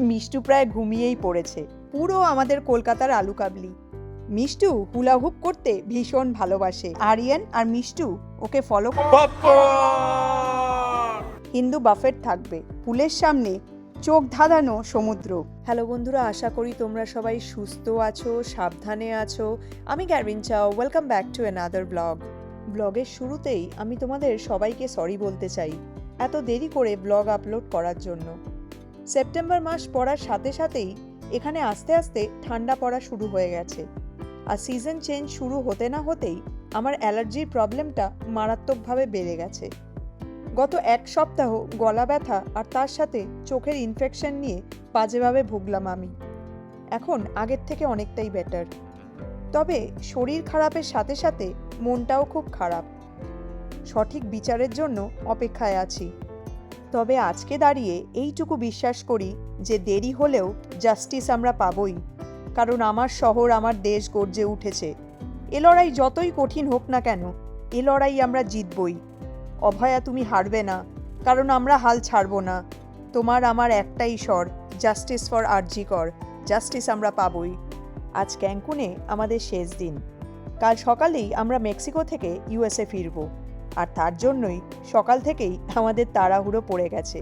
মিষ্টু প্রায় ঘুমিয়েই পড়েছে। পুরো আমাদের কলকাতার আলু কাবলি মিষ্টু হুলা হুপ করতে ভীষণ ভালোবাসে। আরিয়ান আর মিষ্টু ওকে ফলো হিন্দু বাফেট থাকবে। পুলের সামনে চোখ ধাঁধানো সমুদ্র। হ্যালো বন্ধুরা আশা করি তোমরা সবাই সুস্থ আছো সাবধানে আছো। আমি গ্যারভিন চাও। Welcome back to another blog ব্লগের শুরুতেই আমি তোমাদের সবাইকে সরি বলতে চাই। এত দেরি করে ব্লগ আপলোড করার জন্য। সেপ্টেম্বর মাস পড়ার সাথে সাথেই এখানে আস্তে আস্তে ঠান্ডা পড়া শুরু হয়ে গেছে। আর সিজন চেঞ্জ শুরু হতে না হতেই আমার অ্যালার্জির প্রবলেমটা মারাত্মকভাবে বেড়ে গেছে। গত এক সপ্তাহ গলা ব্যথা আর তার সাথে চোখের ইনফেকশন নিয়ে বাজেভাবে ভুগলাম আমি। এখন আগের থেকে অনেকটাই বেটার তবে শরীর খারাপের সাথে সাথে মনটাও খুব খারাপ। সঠিক বিচারের জন্য অপেক্ষায় আছি। তবে আজকে দাঁড়িয়ে এইটুকু বিশ্বাস করি যে দেরি হলেও জাস্টিস আমরা পাবই, কারণ আমার শহর, আমার দেশ গর্জে উঠেছে। এ লড়াই যতই কঠিন হোক না কেন, এ লড়াই আমরা জিতবই। অভয়া, তুমি হারবে না, কারণ আমরা হাল ছাড়ব না। তোমার আমার একটাই স্বর, জাস্টিস ফর আরজি কর জাস্টিস আমরা পাবই। আজ ক্যাঙ্কুনে আমাদের শেষ দিন। কাল সকালেই আমরা মেক্সিকো থেকে ইউএসএ ফিরব। আর তার জন্যই সকাল থেকেই আমাদের তাড়াহুড়ো পড়ে গেছে।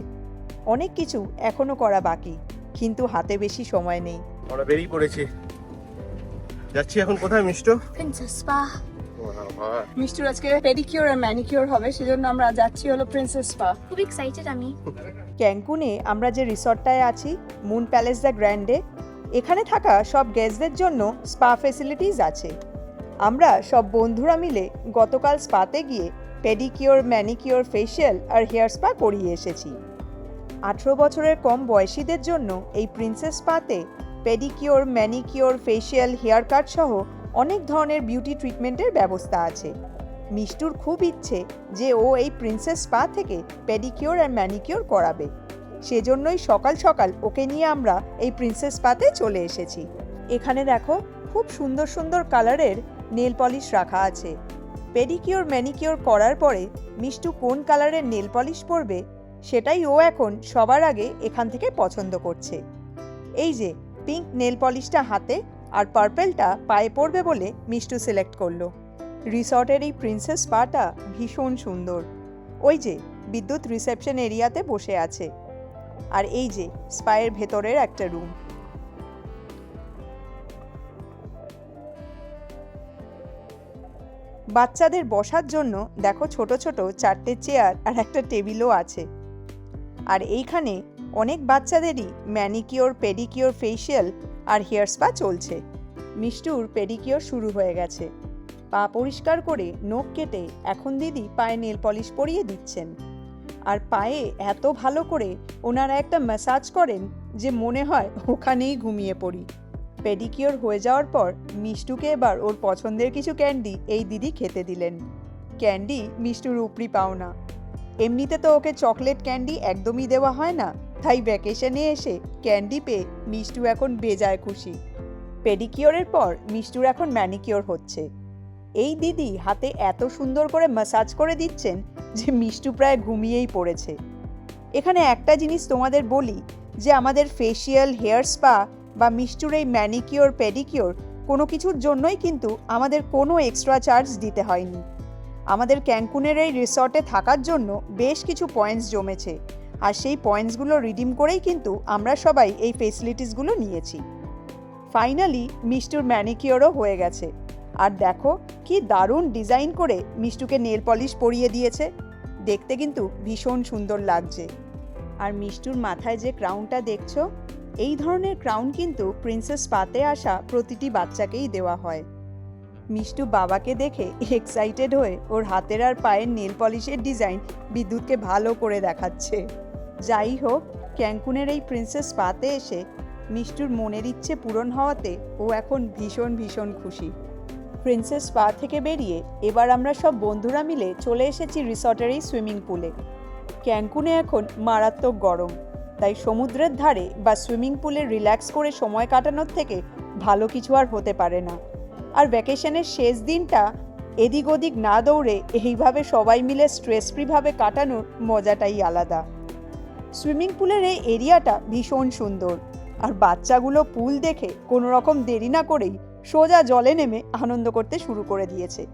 অনেক কিছু এখনও করা বাকি কিন্তু হাতে বেশি সময় নেই। আমরা বেরিয়ে পড়েছি। যাচ্ছি এখন কোথায় মিষ্ট? প্রিন্সেস স্পা মিষ্টির আজকে পেডিকিউর আর ম্যানিকিউর হবে সেজন্য আমরা যাচ্ছি হলো প্রিন্সেস স্পা খুব এক্সাইটেড আমি। ক্যাঙ্কুনে আমরা যে রিসর্টটায় আছি মুন প্যালেস দ্য গ্র্যান্ডে এখানে থাকা সব গেস্টদের জন্য স্পা ফেসিলিটিস আছে। আমরা সব বন্ধুরা মিলে গতকাল স্পাতে গিয়ে পেডিকিওর, ম্যানিকিওর, ফেশিয়াল আর হেয়ার স্পা করিয়ে এসেছি। আঠেরো বছরের কম বয়সীদের জন্য এই princess স্পাতে pedicure, manicure, facial, hair cut সহ অনেক ধরনের বিউটি ট্রিটমেন্টের ব্যবস্থা আছে। মিষ্টুর খুব ইচ্ছে যে ও এই প্রিন্সেস স্পা থেকে পেডিকিওর আর ম্যানিকিওর করাবে। সেজন্যই সকাল সকাল ওকে নিয়ে আমরা এই প্রিন্সেস স্পাতে চলে এসেছি। এখানে দেখো, খুব সুন্দর সুন্দর কালারের নেল পলিশ রাখা আছে। পেডিকিওর ম্যানিকিওর করার পরে মিষ্টু কোন কালারের নেল পলিশ পরবে সেটাই ও এখন সবার আগে এখান থেকে পছন্দ করছে। এই যে, পিঙ্ক নেল পলিশটা হাতে আর পার্পেলটা পায়ে পড়বে বলে মিষ্টু সিলেক্ট করল। রিসর্টের এই প্রিন্সেস স্পাটা ভীষণ সুন্দর। ওই যে, বিদ্যুৎ রিসেপশন এরিয়াতে বসে আছে। আর এই যে স্পায়ের ভেতরের একটা রুম। বাচ্চাদের বসার জন্য দেখো ছোট ছোট চারটে চেয়ার আর একটা টেবিলও আছে। আর এইখানে অনেক বাচ্চাদেরই ম্যানিকিওর, পেডিকিওর ফেসিয়াল আর হেয়ার স্পা চলছে। মিষ্টুর পেডিকিওর শুরু হয়ে গেছে। পা পরিষ্কার করে নখ কেটে এখন দিদি পায়ে নেল পলিশ পরিয়ে দিচ্ছেন। আর পায়ে এত ভালো করে ওনারা একটা ম্যাসাজ করেন যে মনে হয় ওখানেই ঘুমিয়ে পড়ি। পেডিকিওর হয়ে যাওয়ার পর মিষ্টুকে এবার ওর পছন্দের কিছু ক্যান্ডি এই দিদি খেতে দিলেন। ক্যান্ডি মিষ্টুর উপরি পাওনা। এমনিতে তো ওকে চকলেট ক্যান্ডি একদমই দেওয়া হয় না, তাই ভ্যাকেশনে এসে ক্যান্ডি পেয়ে মিষ্টু এখন বেজায় খুশি। পেডিকিওরের পর মিষ্টুর এখন ম্যানিকিওর হচ্ছে। এই দিদি হাতে এত সুন্দর করে ম্যাসাজ করে দিচ্ছেন যে মিষ্টু প্রায় ঘুমিয়েই পড়েছে। এখানে একটা জিনিস তোমাদের বলি, যে আমাদের ফেসিয়াল হেয়ার স্পা বা মিষ্টুর এই ম্যানিকিওর, পেডিকিওর কোনো কিছুর জন্যই কিন্তু আমাদের কোনো এক্সট্রা চার্জ দিতে হয়নি। আমাদের ক্যাঙ্কুনের এই রিসর্টে থাকার জন্য বেশ কিছু পয়েন্টস জমেছে আর সেই পয়েন্টসগুলো রিডিম করেই কিন্তু আমরা সবাই এই ফেসিলিটিসগুলো নিয়েছি। ফাইনালি মিষ্টুর ম্যানিকিওরও হয়ে গেছে। আর দেখো কি দারুণ ডিজাইন করে মিষ্টুকে নেল পলিশ পরিয়ে দিয়েছে। দেখতে কিন্তু ভীষণ সুন্দর লাগছে। আর মিষ্টুর মাথায় যে ক্রাউনটা দেখছ এই ধরনের ক্রাউন কিন্তু প্রিন্সেস পাতে আসা প্রতিটি বাচ্চাকেই দেওয়া হয়। মিষ্টু বাবাকে দেখে এক্সাইটেড হয়ে ওর হাতের আর পায়ের নেল পলিশের ডিজাইন বিদ্যুৎকে ভালো করে দেখাচ্ছে। যাই হোক ক্যাঙ্কুনের এই প্রিন্সেস পাতে এসে মিষ্টুর মনের ইচ্ছে পূরণ হওয়াতে ও এখন ভীষণ ভীষণ খুশি। প্রিন্সেস স্পা থেকে বেরিয়ে এবার আমরা সব বন্ধুরা মিলে চলে এসেছি রিসর্টের এই সুইমিং পুলে ক্যাঙ্কুনে এখন মারাত্মক গরম। তাই সমুদ্রের ধারে বা সুইমিং পুলে রিল্যাক্স করে সময় কাটানোর থেকে ভালো কিছু আর হতে পারে না। আর ভ্যাকেশনের শেষ দিনটা এদিক ওদিক না দৌড়ে এইভাবে সবাই মিলে স্ট্রেস ফ্রিভাবে কাটানোর মজাটাই আলাদা। সুইমিং পুলের এই এরিয়াটা ভীষণ সুন্দর। আর বাচ্চাগুলো পুল দেখে কোনো রকম দেরি না করেই সোজা জলে নেমে আনন্দ করতে শুরু করে দিয়েছে।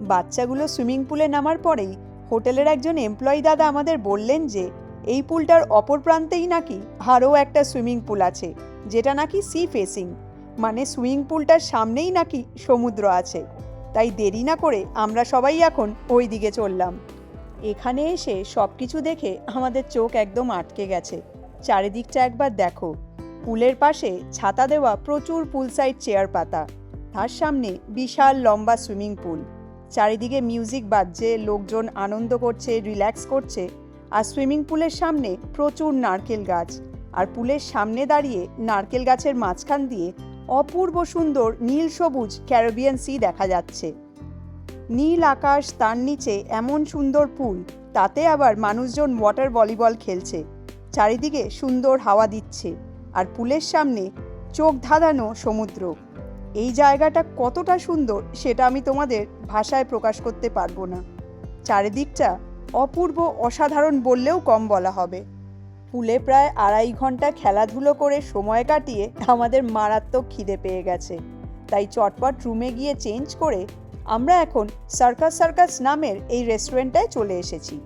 বাচ্চাগুলো সুইমিং পুলে নামার পরেই হোটেলের একজন এমপ্লয়ি দাদা আমাদের বললেন যে এই পুলটার অপর প্রান্তেই নাকি আরও একটা সুইমিং পুল আছে, যেটা নাকি সি ফেসিং। মানে সুইমিং পুলটার সামনেই নাকি সমুদ্র আছে। তাই দেরি না করে আমরা সবাই এখন ওই দিকে চললাম। এখানে এসে সব কিছু দেখে আমাদের চোখ একদম আটকে গেছে। চারিদিকটা একবার দেখো। পুলের পাশে ছাতা দেওয়া প্রচুর পুল সাইড চেয়ার পাতা। তার সামনে বিশাল লম্বা সুইমিং পুল। চারিদিকে মিউজিক বাজছে, লোকজন আনন্দ করছে, রিল্যাক্স করছে। আর সুইমিং পুলের সামনে প্রচুর নারকেল গাছ। আর পুলের সামনে দাঁড়িয়ে নারকেল গাছের মাঝখান দিয়ে অপূর্ব সুন্দর নীল সবুজ ক্যারিবিয়ান সি দেখা যাচ্ছে। নীল আকাশ তার নিচে এমন সুন্দর পুল, তাতে আবার মানুষজন ওয়াটার ভলিবল খেলছে। চারিদিকে সুন্দর হাওয়া দিচ্ছে আর পুলের সামনে চোখ ধাঁধানো সমুদ্র। এই জায়গাটা কতটা সুন্দর সেটা আমি তোমাদের ভাষায় প্রকাশ করতে পারব না। চারিদিকটা অপূর্ব অসাধারণ বললেও কম বলা হবে। পুলে প্রায় আড়াই ঘণ্টা খেলাধুলো করে সময় কাটিয়ে আমাদের মারাত্মক খিদে পেয়ে গেছে। তাই চটপট রুমে গিয়ে চেঞ্জ করে আমরা এখন সার্কাস সার্কাস নামের এই রেস্টুরেন্টটায় চলে এসেছি।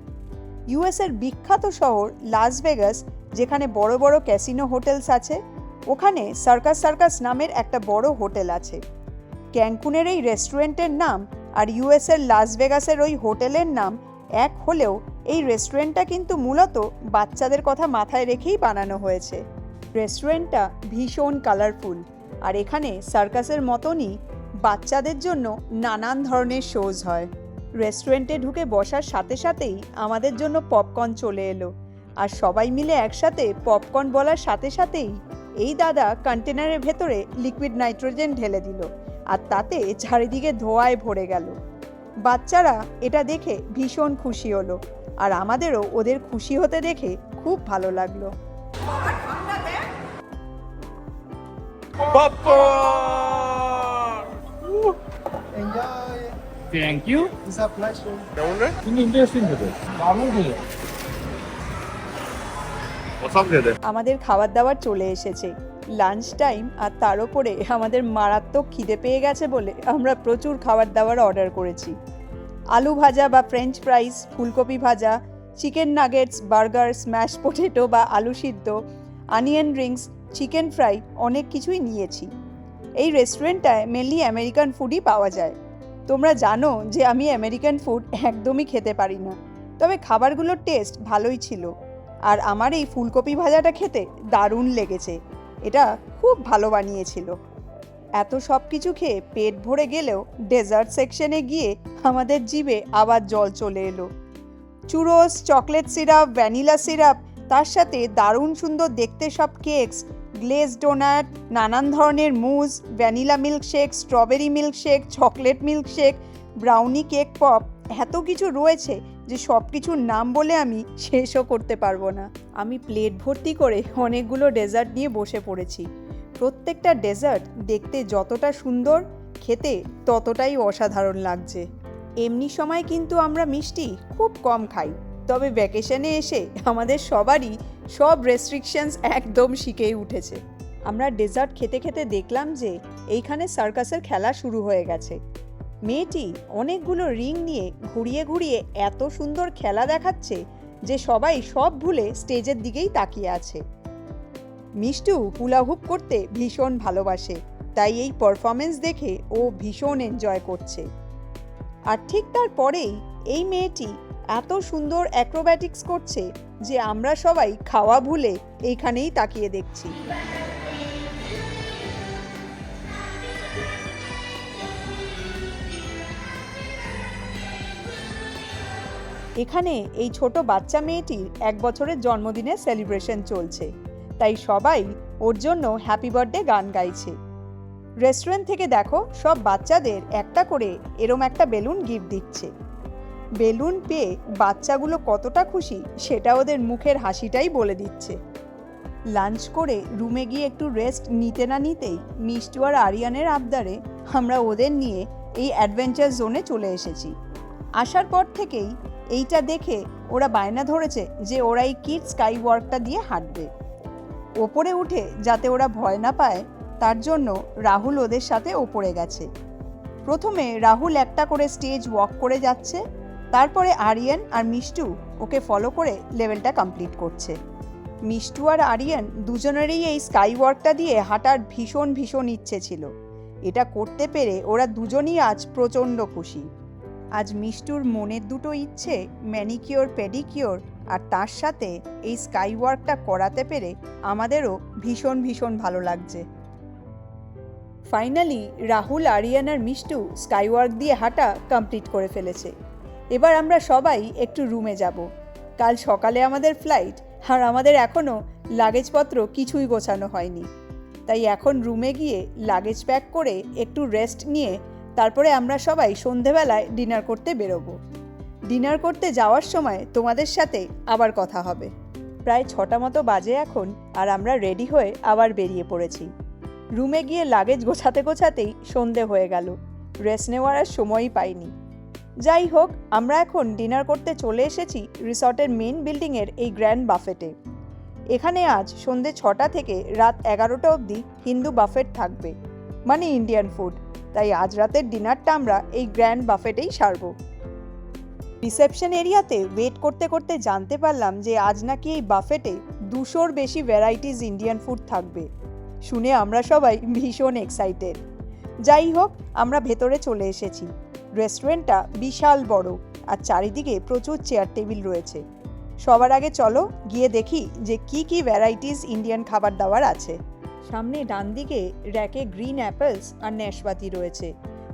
ইউএসের বিখ্যাত শহর লাস ভেগাস, যেখানে বড় বড় ক্যাসিনো হোটেলস আছে, ওখানে সার্কাস সার্কাস নামের একটা বড় হোটেল আছে। ক্যাঙ্কুনের এই রেস্টুরেন্টের নাম আর ইউএসের লাস ভেগাসের ওই হোটেলের নাম এক হলেও এই রেস্টুরেন্টটা কিন্তু মূলত বাচ্চাদের কথা মাথায় রেখেই বানানো হয়েছে। রেস্টুরেন্টটা ভীষণ কালারফুল আর এখানে সার্কাসের মতনই বাচ্চাদের জন্য নানান ধরনের শোজ হয়। রেস্টুরেন্টে ঢুকে বসার সাথে সাথেই আমাদের জন্য পপকর্ন চলে এলো, আর সবাই মিলে একসাথে পপকর্ন বলার সাথে সাথেই এই দাদা কন্টেনারের ভেতরে লিকুইড নাইট্রোজেন ঢেলে দিল, আর তাতে চারিদিকে ধোঁয়ায় ভরে গেল। বাচ্চারা এটা দেখে ভীষণ খুশি হলো আর আমাদেরও ওদের খুশি হতে দেখে খুব ভালো লাগল। থ্যাংক ইউ ইন্টারেস্টিং আমাদের খাবার দাবার চলে এসেছে। লাঞ্চ টাইম আর তার উপরে আমাদের মারাত্মক খিদে পেয়ে গেছে বলে আমরা প্রচুর খাবার দাবার অর্ডার করেছি। আলু ভাজা বা ফ্রেঞ্চ ফ্রাইস ফুলকপি ভাজা chicken nuggets burger smash potato বা আলু সিদ্ধ আনিয়ন রিংস চিকেন ফ্রাই অনেক কিছুই নিয়েছি। এই রেস্টুরেন্টটায় মেনলি আমেরিকান ফুডই পাওয়া যায়। তোমরা জানো যে আমি আমেরিকান ফুড একদমই খেতে পারি না। তবে খাবারগুলোর টেস্ট ভালোই ছিল। আর আমার এই ফুলকপি ভাজাটা খেতে দারুণ লেগেছে। এটা খুব ভালো বানিয়েছিল। এত সব কিছু খেয়ে পেট ভরে গেলেও ডেজার্ট সেকশনে গিয়ে আমাদের জিভে আবার জল চলে এলো। Churros, chocolate syrup, vanilla syrup, তার সাথে দারুণ সুন্দর দেখতে সব কেকস, গ্লেজ ডোনাট, নানান ধরনের mousse, vanilla milkshake, strawberry milkshake, chocolate milkshake, brownie cake pop, এত কিছু রয়েছে যে সব কিছুর নাম বলে আমি শেষও করতে পারব না। আমি প্লেট ভর্তি করে অনেকগুলো ডেজার্ট নিয়ে বসে পড়েছি। প্রত্যেকটা ডেজার্ট দেখতে যতটা সুন্দর, খেতে ততটাই অসাধারণ লাগছে। এমনি সময় কিন্তু আমরা মিষ্টি খুব কম খাই। তবে ভ্যাকেশনে এসে আমাদের সবারই সব রেস্ট্রিকশনস একদম শিখেই উঠেছে। আমরা ডেজার্ট খেতে খেতে দেখলাম যে এইখানে সার্কাসের খেলা শুরু হয়ে গেছে। মেয়েটি অনেকগুলো রিং নিয়ে ঘুরিয়ে ঘুরিয়ে এত সুন্দর খেলা দেখাচ্ছে যে সবাই সব ভুলে স্টেজের দিকেই তাকিয়ে আছে। মিষ্টু হুলাহুপ করতে ভীষণ ভালোবাসে, তাই এই পারফরমেন্স দেখে ও ভীষণ এনজয় করছে। আর ঠিক তারপরেই এই মেয়েটি এত সুন্দর অ্যাক্রোব্যাটিক্স করছে যে আমরা সবাই খাওয়া ভুলে এইখানেই তাকিয়ে দেখছি। এখানে এই ছোট বাচ্চা মেয়েটির এক বছরের জন্মদিনের সেলিব্রেশন চলছে। তাই সবাই ওর জন্য হ্যাপি বার্থডে গান গাইছে। রেস্টুরেন্ট থেকে দেখো, সব বাচ্চাদের একটা করে এরম একটা বেলুন গিফট দিচ্ছে। বেলুন পেয়ে বাচ্চাগুলো কতটা খুশি, সেটা ওদের মুখের হাসিটাই বলে দিচ্ছে। লাঞ্চ করে রুমে গিয়ে একটু রেস্ট নিতে না নিতেই মিষ্টু আর আরিয়ানের আবদারে আমরা ওদের নিয়ে এই অ্যাডভেঞ্চার জোনে চলে এসেছি। আসার পর থেকেই এইটা দেখে ওরা বায়না ধরেছে যে ওরা এই কিড স্কাই ওয়ার্কটা দিয়ে হাঁটবে। ওপরে উঠে যাতে ওরা ভয় না পায়, তার জন্য রাহুল ওদের সাথে ওপরে গেছে। প্রথমে রাহুল একটা করে স্টেজ ওয়াক করে যাচ্ছে, তারপরে আরিয়ান আর মিষ্টু ওকে ফলো করে লেভেলটা কমপ্লিট করছে। মিষ্টু আর আরিয়ান দুজনেরই এই স্কাই ওয়ার্কটা দিয়ে হাঁটার ভীষণ ভীষণ ইচ্ছে ছিল। এটা করতে পেরে ওরা দুজনই আজ প্রচণ্ড খুশি। আজ মিষ্টুর মনের দুটো ইচ্ছে, ম্যানিকিওর, পেডিকিওর, আর তার সাথে এই স্কাই ওয়ার্কটা করাতে পেরে আমাদেরও ভীষণ ভীষণ ভালো লাগছে। ফাইনালি, রাহুল, আরিয়ান আর মিষ্টু স্কাইওয়ার্ক দিয়ে হাঁটা কমপ্লিট করে ফেলেছে। এবার আমরা সবাই একটু রুমে যাব। কাল সকালে আমাদের ফ্লাইট, আর আমাদের এখনও লাগেজপত্র কিছুই গোছানো হয়নি। তাই এখন রুমে গিয়ে লাগেজ প্যাক করে একটু রেস্ট নিয়ে তারপরে আমরা সবাই সন্ধেবেলায় ডিনার করতে বেরোবো। ডিনার করতে যাওয়ার সময় তোমাদের সাথে আবার কথা হবে। প্রায় ছটা মতো বাজে এখন আর আমরা রেডি হয়ে আবার বেরিয়ে পড়েছি। রুমে গিয়ে লাগেজ গোছাতে গোছাতেই সন্ধে হয়ে গেল। রেস্ট নেওয়ার আর সময়ই পাইনি। যাই হোক, আমরা এখন ডিনার করতে চলে এসেছি রিসর্টের মেন বিল্ডিংয়ের এই গ্র্যান্ড বাফেটে। এখানে আজ সন্ধে ছটা থেকে রাত এগারোটা অবধি হিন্দু বাফেট থাকবে মানে ইন্ডিয়ান ফুড। তাই আজ রাতের ডিনারটা আমরা এই গ্র্যান্ড বাফেটেই সারবো। রিসেপশন এরিয়াতে ওয়েট করতে করতে জানতে পারলাম যে আজ নাকি এই বাফেটে দুশোর বেশি ভ্যারাইটিস ইন্ডিয়ান ফুড থাকবে। শুনে আমরা সবাই ভীষণ এক্সাইটেড। যাই হোক, আমরা ভেতরে চলে এসেছি। রেস্টুরেন্টটা বিশাল বড় আর চারিদিকে প্রচুর চেয়ার টেবিল রয়েছে। সবার আগে চলো গিয়ে দেখি যে কি কি ভ্যারাইটিস ইন্ডিয়ান খাবার দাবার আছে। সামনে ডান দিকে র্যাকে গ্রিন অ্যাপেলস আর ন্যাশপাতি রয়েছে।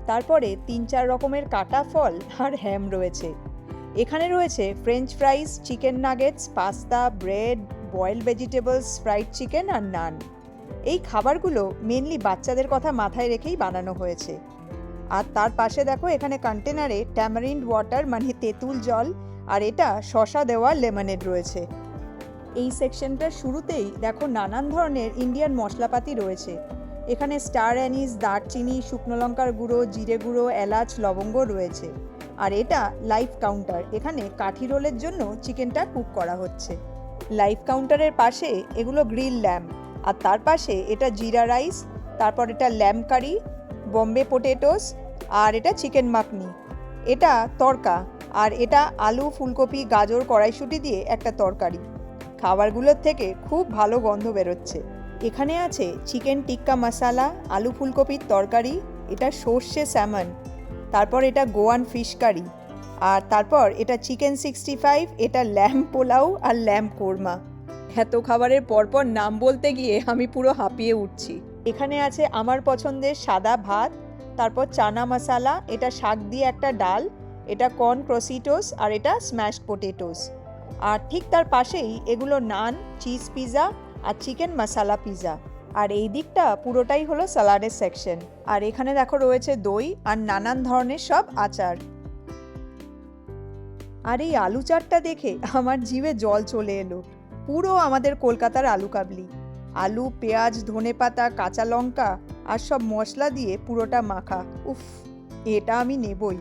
তারপরে তিন চার রকমের কাটা ফল আর হ্যাম রয়েছে। এখানে রয়েছে french fries chicken nuggets, pasta, bread, boiled vegetables, fried chicken আর নান। এই খাবারগুলো মেনলি বাচ্চাদের কথা মাথায় রেখেই বানানো হয়েছে। আর তার পাশে দেখো এখানে কন্টেনারে ট্যামারিন্ড ওয়াটার মানে তেঁতুল জল আর এটা শশা দেওয়া লেমনেড রয়েছে। এই সেকশনটার শুরুতেই দেখো নানান ধরনের ইন্ডিয়ান মশলাপাতি রয়েছে। এখানে স্টার অ্যানিস দারচিনি, শুকনো লঙ্কার গুঁড়ো, জিরে গুঁড়ো, এলাচ, লবঙ্গ রয়েছে। আর এটা লাইফ কাউন্টার এখানে কাঠি রোলের জন্য চিকেনটা কুক করা হচ্ছে। লাইফ কাউন্টারের পাশে এগুলো গ্রিল ল্যাম্প আর তার পাশে এটা জিরা রাইস তারপর এটা ল্যাম্প কারি বম্বে পোটেটোস আর এটা চিকেন মাখনি এটা তরকা, আর এটা আলু, ফুলকপি, গাজর, কড়াইশুঁটি দিয়ে একটা তরকারি। খাবারগুলোর থেকে খুব ভালো গন্ধ বেরোচ্ছে। এখানে আছে চিকেন টিক্কা মশালা, আলু ফুলকপির তরকারি, এটা সর্ষে স্যামন, তারপর এটা গোয়ান ফিশ কারি, আর তারপর এটা চিকেন সিক্সটি ফাইভ, এটা ল্যাম্প পোলাও আর ল্যাম্প কোরমা। এত খাবারের পরপর নাম বলতে গিয়ে আমি পুরো হাঁপিয়ে উঠছি। এখানে আছে আমার পছন্দের সাদা ভাত, তারপর চানা মশালা, এটা শাক দিয়ে একটা ডাল, এটা কর্ন ক্রসিটোস আর এটা স্ম্যাশ পোটেটোস। আর ঠিক তার পাশেই এগুলো নান চিজ পিৎজা আর চিকেন মশালা পিৎজা আর এই দিকটা পুরোটাই হলো স্যালাডের সেকশন আর এখানে দেখো রয়েছে দই আর নানান ধরনের সব আচার। আর এই আলু চারটা দেখে আমার জিভে জল চলে এলো। পুরো আমাদের কলকাতার আলু কাবলি। আলু, পেঁয়াজ ধনেপাতা কাঁচা লঙ্কা আর সব মশলা দিয়ে পুরোটা মাখা। উফ, এটা আমি নেবই।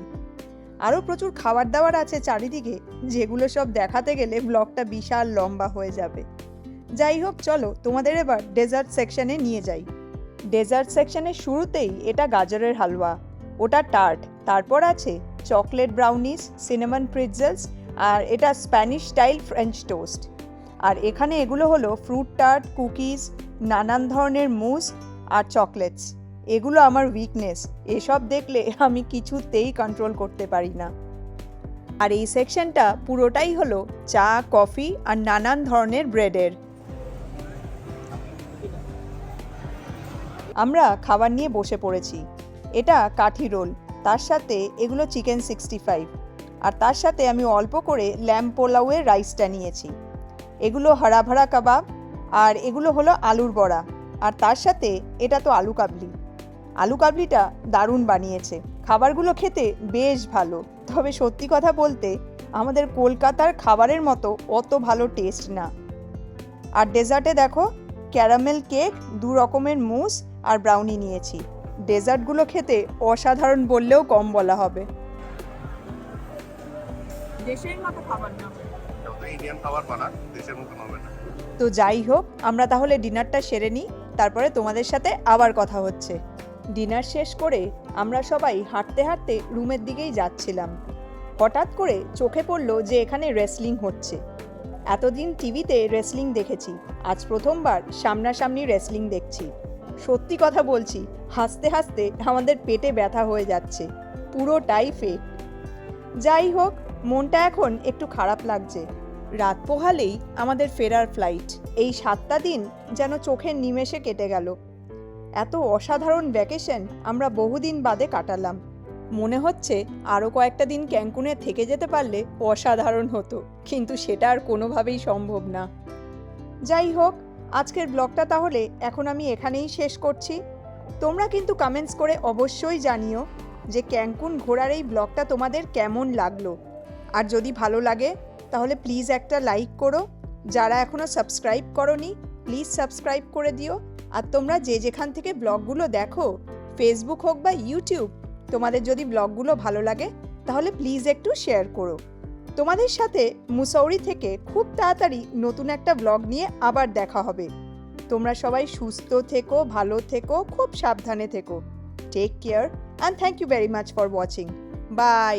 আরও প্রচুর খাবার দাবার আছে চারিদিকে, যেগুলো সব দেখাতে গেলে ব্লগটা বিশাল লম্বা হয়ে যাবে। যাই হোক, চলো তোমাদের এবার ডেজার্ট সেকশনে নিয়ে যাই। ডেজার্ট সেকশনের শুরুতেই এটা গাজরের হালুয়া। ওটা টার্ট, তারপর আছে চকলেট ব্রাউনিস, সিনেমন প্রিটজেলস, আর এটা স্প্যানিশ স্টাইল ফ্রেঞ্চ টোস্ট। আর এখানে এগুলো হলো ফ্রুট টার্ট, কুকিজ, নানান ধরনের মুস আর চকলেটস। এগুলো আমার উইকনেস এসব দেখলে আমি কিছুতেই কন্ট্রোল করতে পারি না। আর এই সেকশনটা পুরোটাই হলো চা কফি আর নানান ধরনের ব্রেডের আমরা খাবার নিয়ে বসে পড়েছি। এটা কাঠি রোল। তার সাথে এগুলো চিকেন সিক্সটি ফাইভ আর তার সাথে আমি অল্প করে ল্যাম্প পোলাওয়ের রাইসটা নিয়েছি। এগুলো হরা ভরা কাবাব। আর এগুলো হলো আলুর বড়া। আর তার সাথে এটা তো আলু কাবলি। আলু কাবলিটা দারুণ বানিয়েছে। খাবারগুলো খেতে বেশ ভালো। তবে সত্যি কথা বলতে আমাদের কলকাতার খাবারের মতো অত ভালো টেস্ট না। আর ডেজার্টে দেখো ক্যারামেল কেক দু রকমের মুস আর ব্রাউনি নিয়েছি। ডেজার্টগুলো খেতে অসাধারণ বললেও কম বলা হবে। দেশের মতো খাবার না। ইন্ডিয়ান খাবার বানা দেশের মতন হবে না। তো যাই হোক আমরা তাহলে ডিনারটা সেরে নিই তারপরে তোমাদের সাথে আবার কথা হচ্ছে। ডিনার শেষ করে আমরা সবাই হাঁটতে হাঁটতে রুমের দিকেই যাচ্ছিলাম। হঠাৎ করে চোখে পড়ল যে এখানে রেসলিং হচ্ছে। এতদিন টিভিতে রেসলিং দেখেছি, আজ প্রথমবার সামনাসামনি রেসলিং দেখছি। সত্যি কথা বলছি, হাসতে হাসতে আমাদের পেটে ব্যথা হয়ে যাচ্ছে, পুরোটাই ফেক যাই হোক, মনটা এখন একটু খারাপ লাগছে। রাত পোহালেই আমাদের ফেরার ফ্লাইট এই সাতটা দিন যেন চোখের নিমেষে কেটে গেল। এত অসাধারণ ভ্যাকেশন আমরা বহুদিন বাদে কাটালাম। মনে হচ্ছে আরও কয়েকটা দিন ক্যাঙ্কুনে থেকে যেতে পারলে অসাধারণ হতো, কিন্তু সেটা আর কোনোভাবেই সম্ভব না। যাই হোক, আজকের ব্লগটা তাহলে এখন আমি এখানেই শেষ করছি। তোমরা কিন্তু কমেন্টস করে অবশ্যই জানিও যে ক্যাঙ্কুন ঘোরার এই ব্লগটা তোমাদের কেমন লাগল। আর যদি ভালো লাগে, তাহলে প্লিজ একটা লাইক করো। যারা এখনও সাবস্ক্রাইব করনি প্লিজ সাবস্ক্রাইব করে দিও। আর তোমরা যে যেখান থেকে ব্লগগুলো দেখো ফেসবুক হোক বা ইউটিউব তোমাদের যদি ব্লগগুলো ভালো লাগে, তাহলে প্লিজ একটু শেয়ার করো। তোমাদের সাথে মুসৌরি থেকে খুব তাড়াতাড়ি নতুন একটা ব্লগ নিয়ে আবার দেখা হবে। তোমরা সবাই সুস্থ থেকো, ভালো থেকো, খুব সাবধানে থেকো। Take care and thank you very much for watching bye